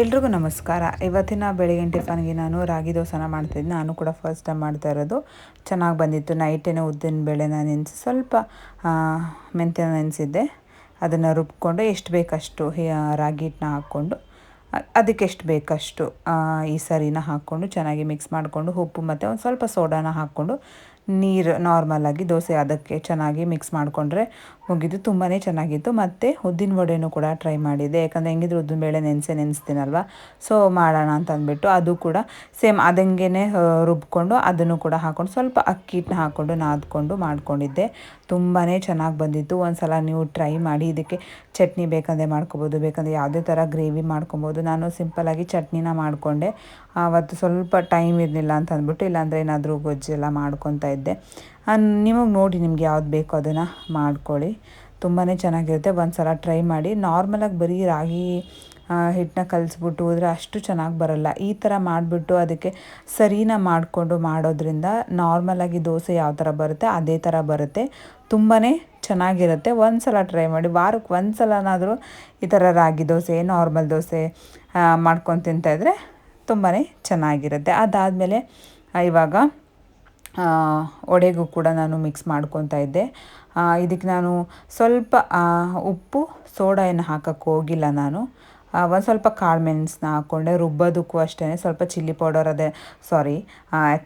ಎಲ್ರಿಗೂ ನಮಸ್ಕಾರ. ಇವತ್ತಿನ ಬೆಳಗಿನ ಟಿಫನ್ಗೆ ನಾನು ರಾಗಿ ದೋಸೆನ ಮಾಡ್ತಿದ್ದೆ. ನಾನು ಕೂಡ ಫಸ್ಟ್ ಟೈಮ್ ಮಾಡ್ತಾ ಇರೋದು. ಚೆನ್ನಾಗಿ ಬಂದಿತ್ತು. ನೈಟೇನೆ ಉದ್ದಿನ ಬೇಳೆನ ನೆನೆಸಿ ಸ್ವಲ್ಪ ಮೆಂತ್ಯನ ನೆನೆಸಿದ್ದೆ. ಅದನ್ನು ರುಬ್ಕೊಂಡು ಎಷ್ಟು ಬೇಕಷ್ಟು ರಾಗಿ ಹಿಟ್ಟನ್ನ ಹಾಕ್ಕೊಂಡು ಅದಕ್ಕೆ ಎಷ್ಟು ಬೇಕಷ್ಟು ಈ ಸರಿನ ಹಾಕ್ಕೊಂಡು ಚೆನ್ನಾಗಿ ಮಿಕ್ಸ್ ಮಾಡಿಕೊಂಡು ಉಪ್ಪು ಮತ್ತು ಒಂದು ಸ್ವಲ್ಪ ಸೋಡಾನ ಹಾಕ್ಕೊಂಡು ನೀರು ನಾರ್ಮಲಾಗಿ ದೋಸೆ ಅದಕ್ಕೆ ಚೆನ್ನಾಗಿ ಮಿಕ್ಸ್ ಮಾಡಿಕೊಂಡ್ರೆ ಮುಗಿದು ತುಂಬಾ ಚೆನ್ನಾಗಿತ್ತು. ಮತ್ತು ಉದ್ದಿನ ವಡೆನೂ ಕೂಡ ಟ್ರೈ ಮಾಡಿದ್ದೆ. ಯಾಕಂದರೆ ಹೆಂಗಿದ್ರು ಉದ್ದಿನ ಬೇಳೆ ನೆನೆಸೆ ನೆನೆಸ್ತೀನಲ್ವ? ಸೊ ಮಾಡೋಣ ಅಂತ ಅಂದ್ಬಿಟ್ಟು ಅದು ಕೂಡ ಸೇಮ್ ಅದಂಗೆ ರುಬ್ಕೊಂಡು ಅದನ್ನು ಕೂಡ ಹಾಕ್ಕೊಂಡು ಸ್ವಲ್ಪ ಅಕ್ಕಿ ಹಿಟ್ಟನ್ನ ಹಾಕ್ಕೊಂಡು ನಾದ್ಕೊಂಡು ಮಾಡ್ಕೊಂಡಿದ್ದೆ. ತುಂಬಾ ಚೆನ್ನಾಗಿ ಬಂದಿತ್ತು. ಒಂದು ಸಲ ನೀವು ಟ್ರೈ ಮಾಡಿ ಇದಕ್ಕೆ ಚಟ್ನಿ ಬೇಕಂದರೆ ಮಾಡ್ಕೊಬೋದು, ಬೇಕಂದರೆ ಯಾವುದೇ ಥರ ಗ್ರೇವಿ ಮಾಡ್ಕೊಬೋದು. ನಾನು ಸಿಂಪಲಾಗಿ ಚಟ್ನಿನ ಮಾಡಿಕೊಂಡೆ. ಆವತ್ತು ಸ್ವಲ್ಪ ಟೈಮ್ ಇರಲಿಲ್ಲ ಅಂತ ಅಂದ್ಬಿಟ್ಟು ಇಲ್ಲಾಂದರೆ ಏನಾದರೂ ಗೊಜ್ಜೆಲ್ಲ ಮಾಡ್ಕೊತಾ ಇದ್ದೆ. ನಿಮಗೆ ನೋಡಿ ನಿಮ್ಗೆ ಯಾವ್ದು ಬೇಕೋ ಅದನ್ನು ಮಾಡ್ಕೊಳ್ಳಿ. ತುಂಬಾ ಚೆನ್ನಾಗಿರುತ್ತೆ. ಒಂದು ಸಲ ಟ್ರೈ ಮಾಡಿ. ನಾರ್ಮಲಾಗಿ ಬರೀ ರಾಗಿ ಹಿಟ್ಟನ್ನ ಕಲಿಸ್ಬಿಟ್ಟು ಹೋದರೆ ಅಷ್ಟು ಚೆನ್ನಾಗಿ ಬರಲ್ಲ. ಈ ಥರ ಮಾಡಿಬಿಟ್ಟು ಅದಕ್ಕೆ ಸರಿನ ಮಾಡಿಕೊಂಡು ಮಾಡೋದ್ರಿಂದ ನಾರ್ಮಲಾಗಿ ದೋಸೆ ಯಾವ ಥರ ಬರುತ್ತೆ, ಅದೇ ಥರ ಬರುತ್ತೆ. ತುಂಬಾ ಚೆನ್ನಾಗಿರುತ್ತೆ. ಒಂದು ಸಲ ಟ್ರೈ ಮಾಡಿ. ವಾರಕ್ಕೆ ಒಂದು ಸಲನಾದರೂ ಈ ಥರ ರಾಗಿ ದೋಸೆ, ನಾರ್ಮಲ್ ದೋಸೆ ಮಾಡ್ಕೊಂಡು ತಿಂತಾಯಿದ್ರೆ ತುಂಬಾ ಚೆನ್ನಾಗಿರುತ್ತೆ. ಅದಾದಮೇಲೆ ಇವಾಗ ಒಡೆಗೂ ಕೂಡ ನಾನು ಮಿಕ್ಸ್ ಮಾಡ್ಕೊತಾ ಇದ್ದೆ. ಇದಕ್ಕೆ ನಾನು ಸ್ವಲ್ಪ ಉಪ್ಪು ಸೋಡಾ ಏನು ಹಾಕೋಕ್ಕೆ ಹೋಗಿಲ್ಲ ನಾನು. ಒಂದು ಸ್ವಲ್ಪ ಕಾಳು ಮೆಣಸನ್ನ ಹಾಕ್ಕೊಂಡೆ ರುಬ್ಬೋದಕ್ಕೂ ಅಷ್ಟೇ ಸ್ವಲ್ಪ ಚಿಲ್ಲಿ ಪೌಡರ್ ಅದೇ ಸಾರಿ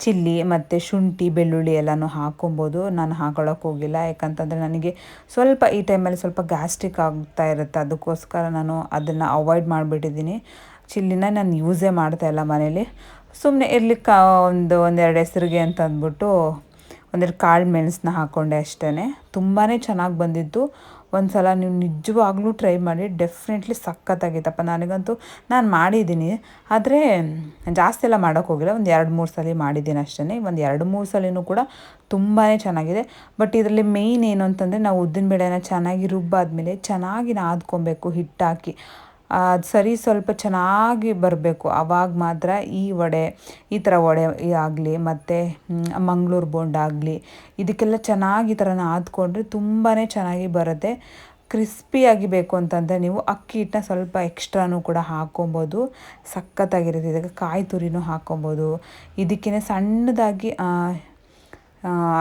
ಚಿಲ್ಲಿ ಮತ್ತು ಶುಂಠಿ, ಬೆಳ್ಳುಳ್ಳಿ ಎಲ್ಲನೂ ಹಾಕ್ಕೊಬೋದು ನಾನು ಹಾಕೊಳ್ಳೋಕೆ ಹೋಗಿಲ್ಲ, ಯಾಕಂತಂದರೆ ನನಗೆ ಸ್ವಲ್ಪ ಈ ಟೈಮಲ್ಲಿ ಸ್ವಲ್ಪ ಗ್ಯಾಸ್ಟ್ರಿಕ್ ಆಗ್ತಾ ಇರುತ್ತೆ. ಅದಕ್ಕೋಸ್ಕರ ನಾನು ಅದನ್ನು ಅವಾಯ್ಡ್ ಮಾಡಿಬಿಟ್ಟಿದ್ದೀನಿ. ಚಿಲ್ಲಿನ ನಾನು ಯೂಸೇ ಮಾಡ್ತಾಯಿಲ್ಲ ಮನೇಲಿ. ಸುಮ್ಮನೆ ಇರ್ಲಿಕ್ಕೆ ಒಂದು ಒಂದೆರಡು ಹೆಸರಿಗೆ ಅಂತ ಅಂದ್ಬಿಟ್ಟು ಒಂದೆರಡು ಕಾಳು ಮೆಣಸನ್ನ ಹಾಕ್ಕೊಂಡೆ ಅಷ್ಟೇ ತುಂಬಾ ಚೆನ್ನಾಗಿ ಬಂದಿತ್ತು. ಒಂದು ಸಲ ನೀವು ನಿಜವಾಗ್ಲೂ ಟ್ರೈ ಮಾಡಿ, ಡೆಫಿನೆಟ್ಲಿ ಸಖತ್ತಾಗಿತ್ತಪ್ಪ ನನಗಂತೂ ನಾನು ಮಾಡಿದ್ದೀನಿ. ಆದರೆ ಜಾಸ್ತಿ ಎಲ್ಲ ಮಾಡೋಕ್ಕೆ ಹೋಗಿಲ್ಲ. ಒಂದು ಎರಡು ಮೂರು ಸಲ ಮಾಡಿದ್ದೀನಿ ಅಷ್ಟೇ ಒಂದು ಎರಡು ಮೂರು ಸಲಿನೂ ಕೂಡ ತುಂಬಾ ಚೆನ್ನಾಗಿದೆ. ಬಟ್ ಇದರಲ್ಲಿ ಮೇಯ್ನ್ ಏನು ಅಂತಂದರೆ ನಾವು ಉದ್ದಿನ ಬೇಳೆನ ಚೆನ್ನಾಗಿ ರುಬ್ಬಾದ್ಮೇಲೆ ಚೆನ್ನಾಗಿ ನಾದ್ಕೊಬೇಕು ಹಿಟ್ಟಾಕಿ. ಅದು ಸರಿ ಸ್ವಲ್ಪ ಚೆನ್ನಾಗಿ ಬರಬೇಕು. ಆವಾಗ ಮಾತ್ರ ಈ ವಡೆ, ಈ ಥರ ವಡೆ ಆಗಲಿ, ಮತ್ತು ಮಂಗಳೂರು ಆಗಲಿ, ಇದಕ್ಕೆಲ್ಲ ಚೆನ್ನಾಗಿ ಈ ಥರ ಆದ್ಕೊಂಡ್ರೆ ತುಂಬಾ ಚೆನ್ನಾಗಿ ಬರುತ್ತೆ. ಕ್ರಿಸ್ಪಿಯಾಗಿ ಬೇಕು ಅಂತಂದರೆ ನೀವು ಅಕ್ಕಿ ಹಿಟ್ಟನ್ನ ಸ್ವಲ್ಪ ಎಕ್ಸ್ಟ್ರಾನು ಕೂಡ ಹಾಕ್ಕೊಬೋದು. ಸಖತ್ತಾಗಿರುತ್ತೆ. ಇದಕ್ಕೆ ಕಾಯಿ ತುರಿನೂ ಹಾಕ್ಕೊಬೋದು. ಇದಕ್ಕೇ ಸಣ್ಣದಾಗಿ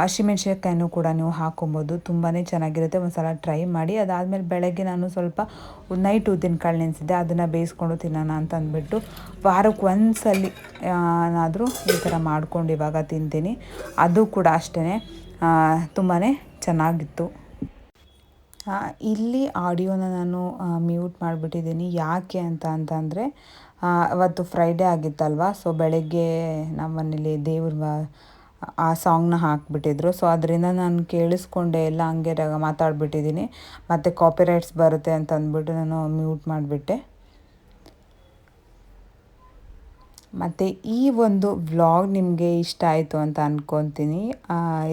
ಹಸಿಮೆಣ್ಸಿನ್ಕಾಯಿನೂ ಕೂಡ ನೀವು ಹಾಕೊಬೋದು. ತುಂಬಾ ಚೆನ್ನಾಗಿರುತ್ತೆ. ಒಂದು ಸಲ ಟ್ರೈ ಮಾಡಿ. ಅದಾದಮೇಲೆ ಬೆಳಗ್ಗೆ ನಾನು ಸ್ವಲ್ಪ ನೈಟ್ ಉದ್ದಿನ ಕಾಳು ನೆನೆಸಿದ್ದೆ. ಅದನ್ನು ಬೇಯಿಸ್ಕೊಂಡು ತಿನ್ನೋಣ ಅಂತ ಅಂದ್ಬಿಟ್ಟು ವಾರಕ್ಕೆ ಒಂದು ಸಲ ಏನಾದರೂ ಈ ಥರ ಮಾಡ್ಕೊಂಡು ಇವಾಗ ತಿಂತೀನಿ. ಅದು ಕೂಡ ಅಷ್ಟೇ ತುಂಬಾ ಚೆನ್ನಾಗಿತ್ತು. ಇಲ್ಲಿ ಆಡಿಯೋನ ನಾನು ಮ್ಯೂಟ್ ಮಾಡಿಬಿಟ್ಟಿದ್ದೀನಿ. ಯಾಕೆ ಅಂತ ಅಂತಂದರೆ ಅವತ್ತು ಫ್ರೈಡೇ ಆಗಿತ್ತಲ್ವ? ಸೊ ಬೆಳಗ್ಗೆ ನಮ್ಮ ಮನೇಲಿ ದೇವ್ರ ಆ ಸಾಂಗ್ನ ಹಾಕ್ಬಿಟ್ಟಿದ್ರು. ಸೊ ಅದರಿಂದ ನಾನು ಕೇಳಿಸ್ಕೊಂಡೆ, ಎಲ್ಲ ಹಂಗೆ ಮಾತಾಡ್ಬಿಟ್ಟಿದ್ದೀನಿ ಮತ್ತು ಕಾಪಿರೈಟ್ಸ್ ಬರುತ್ತೆ ಅಂತ ಅಂದ್ಬಿಟ್ಟು ನಾನು ಮ್ಯೂಟ್ ಮಾಡಿಬಿಟ್ಟೆ. ಮತ್ತು ಈ ಒಂದು ವ್ಲಾಗ್ ನಿಮಗೆ ಇಷ್ಟ ಆಯಿತು ಅಂತ ಅಂದ್ಕೊತೀನಿ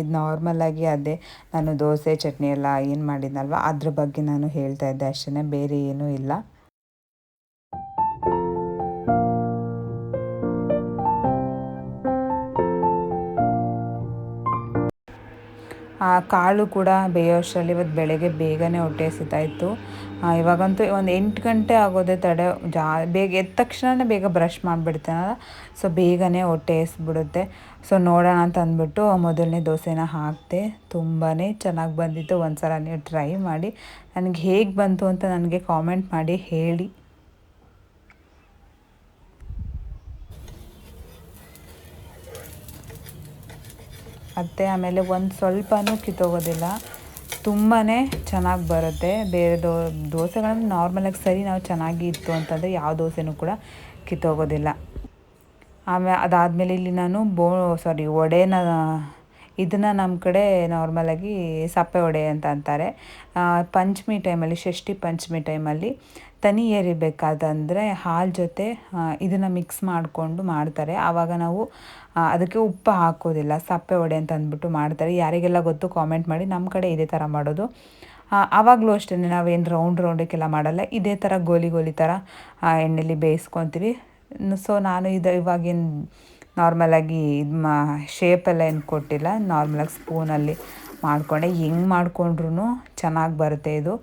ಇದು ನಾರ್ಮಲಾಗಿ ಅದೇ. ನಾನು ದೋಸೆ, ಚಟ್ನಿ ಎಲ್ಲ ಏನು ಮಾಡಿದ್ನಲ್ವ? ಅದ್ರ ಬಗ್ಗೆ ನಾನು ಹೇಳ್ತಾ ಇದ್ದೆ ಅಷ್ಟೇ ಬೇರೆ ಏನೂ ಇಲ್ಲ. ಕಾಳು ಕೂಡ ಬೇಯೋಷ್ಟರಲ್ಲಿ ಇವತ್ತು ಬೆಳಗ್ಗೆ ಬೇಗನೆ ಹೊಟ್ಟೆ ಸಿತಾಯಿತ್ತು ಇವಾಗಂತೂ ಒಂದು ಎಂಟು ಗಂಟೆ ಆಗೋದೇ ತಡೆ ಜಾ, ಬೇಗ ಎದ್ದ ತಕ್ಷಣನೇ ಬೇಗ ಬ್ರಷ್ ಮಾಡಿಬಿಡ್ತೇನಲ್ಲ ಸೊ, ಬೇಗನೆ ಹೊಟ್ಟೆ ಎಸ್ಬಿಡುತ್ತೆ ಸೊ, ನೋಡೋಣ ಅಂತ ಅಂದ್ಬಿಟ್ಟು ಮೊದಲನೇ ದೋಸೆನ ಹಾಕಿದೆ. ತುಂಬಾ ಚೆನ್ನಾಗಿ ಬಂದಿತ್ತು. ಒಂದು ಸಲ ನೀವು ಟ್ರೈ ಮಾಡಿ. ನನಗೆ ಹೇಗೆ ಬಂತು ಅಂತ ನನಗೆ ಕಾಮೆಂಟ್ ಮಾಡಿ ಹೇಳಿ. ಮತ್ತು ಆಮೇಲೆ ಒಂದು ಸ್ವಲ್ಪನೂ ಕಿತ್ತೋಗೋದಿಲ್ಲ. ತುಂಬಾ ಚೆನ್ನಾಗಿ ಬರುತ್ತೆ. ಬೇರೆ ದೋ ದೋಸೆಗಳನ್ನು ನಾರ್ಮಲಾಗಿ ಸರಿ ನಾವು ಚೆನ್ನಾಗಿ ಇತ್ತು ಅಂತಂದರೆ ಯಾವ ದೋಸೆನೂ ಕೂಡ ಕಿತ್ತೋಗೋದಿಲ್ಲ. ಆಮೇಲೆ ಅದಾದಮೇಲೆ ಇಲ್ಲಿ ನಾನು ಬೋ ಸಾರಿ ವಡೆನ, ಇದನ್ನು ನಮ್ಮ ಕಡೆ ನಾರ್ಮಲಾಗಿ ಸಪ್ಪೆ ವಡೆ ಅಂತ ಅಂತಾರೆ. ಪಂಚಮಿ ಟೈಮಲ್ಲಿ ಷಷ್ಠಿ ಪಂಚಮಿ ಟೈಮಲ್ಲಿ ತನಿ ಎರಿಬೇಕಾದಂದರೆ ಹಾಲು ಜೊತೆ ಇದನ್ನು ಮಿಕ್ಸ್ ಮಾಡಿಕೊಂಡು ಮಾಡ್ತಾರೆ. ಆವಾಗ ನಾವು ಅದಕ್ಕೆ ಉಪ್ಪು ಹಾಕೋದಿಲ್ಲ, ಸಪ್ಪೆ ವಡೆ ಅಂತ ಅಂದ್ಬಿಟ್ಟು ಮಾಡ್ತಾರೆ. ಯಾರಿಗೆಲ್ಲ ಗೊತ್ತು ಕಾಮೆಂಟ್ ಮಾಡಿ ನಮ್ಮ ಕಡೆ ಇದೇ ಥರ ಮಾಡೋದು. ಆವಾಗಲೂ ಅಷ್ಟೇ ನಾವೇನು ರೌಂಡ್ ರೌಂಡಕ್ಕೆಲ್ಲ ಮಾಡಲ್ಲ. ಇದೇ ಥರ ಗೋಲಿ ಗೋಲಿ ಥರ ಎಣ್ಣೆಲಿ ಬೇಯಿಸ್ಕೊತೀವಿ. ಸೊ ನಾನು ಇದು ಇವಾಗಿನ ನಾರ್ಮಲಾಗಿ ಇದು ಮಾ ಶೇಪೆಲ್ಲ ಏನು ಕೊಟ್ಟಿಲ್ಲ. ನಾರ್ಮಲಾಗಿ ಸ್ಪೂನಲ್ಲಿ ಮಾಡಿಕೊಂಡೆ. ಹೆಂಗೆ ಮಾಡಿಕೊಂಡ್ರೂ ಚೆನ್ನಾಗಿ ಬರುತ್ತೆ ಇದು.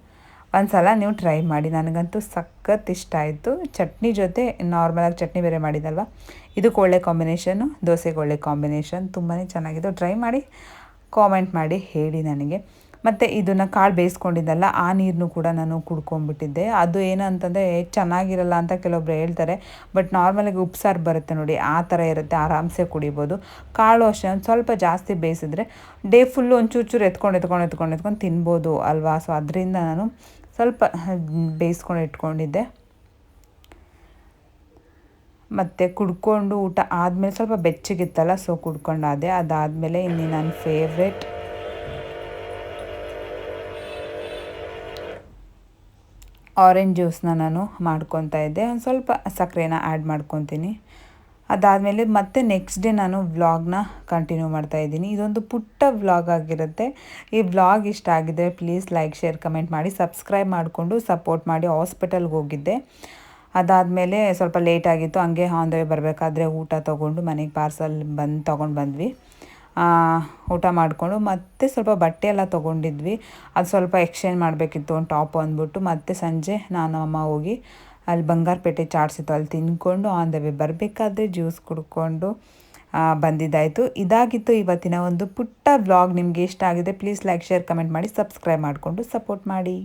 ಒಂದು ಸಲ ನೀವು ಟ್ರೈ ಮಾಡಿ. ನನಗಂತೂ ಸಖತ್ ಇಷ್ಟ ಆಯಿತು. ಚಟ್ನಿ ಜೊತೆ ನಾರ್ಮಲಾಗಿ ಚಟ್ನಿ ಬೇರೆ ಮಾಡಿದಲ್ವ? ಇದಕ್ಕೆ ಒಳ್ಳೆ ಕಾಂಬಿನೇಷನು ದೋಸೆಗೆ ಒಳ್ಳೆ ಕಾಂಬಿನೇಷನ್ ತುಂಬಾ ಚೆನ್ನಾಗಿದ್ದು ಟ್ರೈ ಮಾಡಿ ಕಾಮೆಂಟ್ ಮಾಡಿ ಹೇಳಿ ನನಗೆ. ಮತ್ತು ಇದನ್ನು ಕಾಳು ಬೇಯಿಸ್ಕೊಂಡಿದ್ದಲ್ಲ, ಆ ನೀರನ್ನು ಕೂಡ ನಾನು ಕುಡ್ಕೊಂಡ್ಬಿಟ್ಟಿದ್ದೆ. ಅದು ಏನು ಅಂತಂದರೆ ಚೆನ್ನಾಗಿರಲ್ಲ ಅಂತ ಕೆಲವೊಬ್ರು ಹೇಳ್ತಾರೆ. ಬಟ್ ನಾರ್ಮಲಾಗಿ ಉಪ್ಸಾರು ಬರುತ್ತೆ ನೋಡಿ, ಆ ಥರ ಇರುತ್ತೆ, ಆರಾಮ್ಸೆ ಕುಡಿಬೋದು. ಕಾಳು ಅಷ್ಟೇ, ಒಂದು ಸ್ವಲ್ಪ ಜಾಸ್ತಿ ಬೇಯಿಸಿದ್ರೆ, ಡೇ ಫುಲ್ಲು ಒಂದು ಚೂರು ಚೂರು ಎತ್ಕೊಂಡು ಎತ್ಕೊಂಡು ಎತ್ಕೊಂಡು ಎತ್ಕೊಂಡು ತಿನ್ಬೋದು ಅಲ್ವಾ? ಸೊ ಅದರಿಂದ ನಾನು ಸ್ವಲ್ಪ ಬೇಯಿಸ್ಕೊಂಡು ಇಟ್ಕೊಂಡಿದ್ದೆ. ಮತ್ತು ಕುಡ್ಕೊಂಡು ಊಟ ಆದಮೇಲೆ ಸ್ವಲ್ಪ ಬೆಚ್ಚಗಿತ್ತಲ್ಲ ಸೊ ಕುಡ್ಕೊಂಡಾದೆ. ಅದಾದಮೇಲೆ ಇನ್ನು ನನ್ನ ಫೇವ್ರೆಟ್ ಆರೆಂಜ್ ಜ್ಯೂಸನ್ನ ನಾನು ಮಾಡ್ಕೊತಾ ಇದ್ದೆ. ಒಂದು ಸ್ವಲ್ಪ ಸಕ್ಕರೆನ ಆ್ಯಡ್ ಮಾಡ್ಕೊತೀನಿ. ಅದಾದಮೇಲೆ ಮತ್ತೆ ನೆಕ್ಸ್ಟ್ ಡೇ ನಾನು ವ್ಲಾಗ್ನ ಕಂಟಿನ್ಯೂ ಮಾಡ್ತಾ ಇದ್ದೀನಿ. ಇದೊಂದು ಪುಟ್ಟ ವ್ಲಾಗ್ ಆಗಿರುತ್ತೆ. ಈ ವ್ಲಾಗ್ ಇಷ್ಟ ಆಗಿದೆ ಪ್ಲೀಸ್ ಲೈಕ್ ಶೇರ್ ಕಮೆಂಟ್ ಮಾಡಿ ಸಬ್ಸ್ಕ್ರೈಬ್ ಮಾಡಿಕೊಂಡು ಸಪೋರ್ಟ್ ಮಾಡಿ ಹಾಸ್ಪಿಟಲ್ಗೆ ಹೋಗಿದ್ದೆ. ಅದಾದಮೇಲೆ ಸ್ವಲ್ಪ ಲೇಟ್ ಆಗಿತ್ತು. ಹಂಗೆ ಆನ್ ದ ವೇ ಬರಬೇಕಾದ್ರೆ ಊಟ ತೊಗೊಂಡು ಮನೆಗೆ ಪಾರ್ಸಲ್ ಬಂದು ತೊಗೊಂಡು ಬಂದ್ವಿ. ಊಟ ಮಾಡಿಕೊಂಡು ಮತ್ತೆ ಸ್ವಲ್ಪ ಬಟ್ಟೆ ಎಲ್ಲ ತೊಗೊಂಡಿದ್ವಿ. ಅದು ಸ್ವಲ್ಪ ಎಕ್ಸ್ಚೇಂಜ್ ಮಾಡಬೇಕಿತ್ತು ಒಂದು ಟಾಪ್ ಅಂದ್ಬಿಟ್ಟು. ಮತ್ತೆ ಸಂಜೆ ನಾನು ಅಮ್ಮ ಹೋಗಿ ಅಲ್ಲಿ ಬಂಗಾರಪೇಟೆ ಚಾಟ್ಸಿತ್ತು. ಅಲ್ಲಿ ತಿಂದ್ಕೊಂಡು ಆನ್ ದ ವೇ ಬರಬೇಕಾದ್ರೆ ಜ್ಯೂಸ್ ಕುಡ್ಕೊಂಡು ಬಂದಿದ್ದಾಯಿತು. ಇದಾಗಿತ್ತು ಇವತ್ತಿನ ಒಂದು ಪುಟ್ಟ ವ್ಲಾಗ್ ನಿಮಗೆ ಇಷ್ಟ ಆಗಿದೆ ಪ್ಲೀಸ್ ಲೈಕ್ ಶೇರ್ ಕಮೆಂಟ್ ಮಾಡಿ ಸಬ್ಸ್ಕ್ರೈಬ್ ಮಾಡಿಕೊಂಡು ಸಪೋರ್ಟ್ ಮಾಡಿ.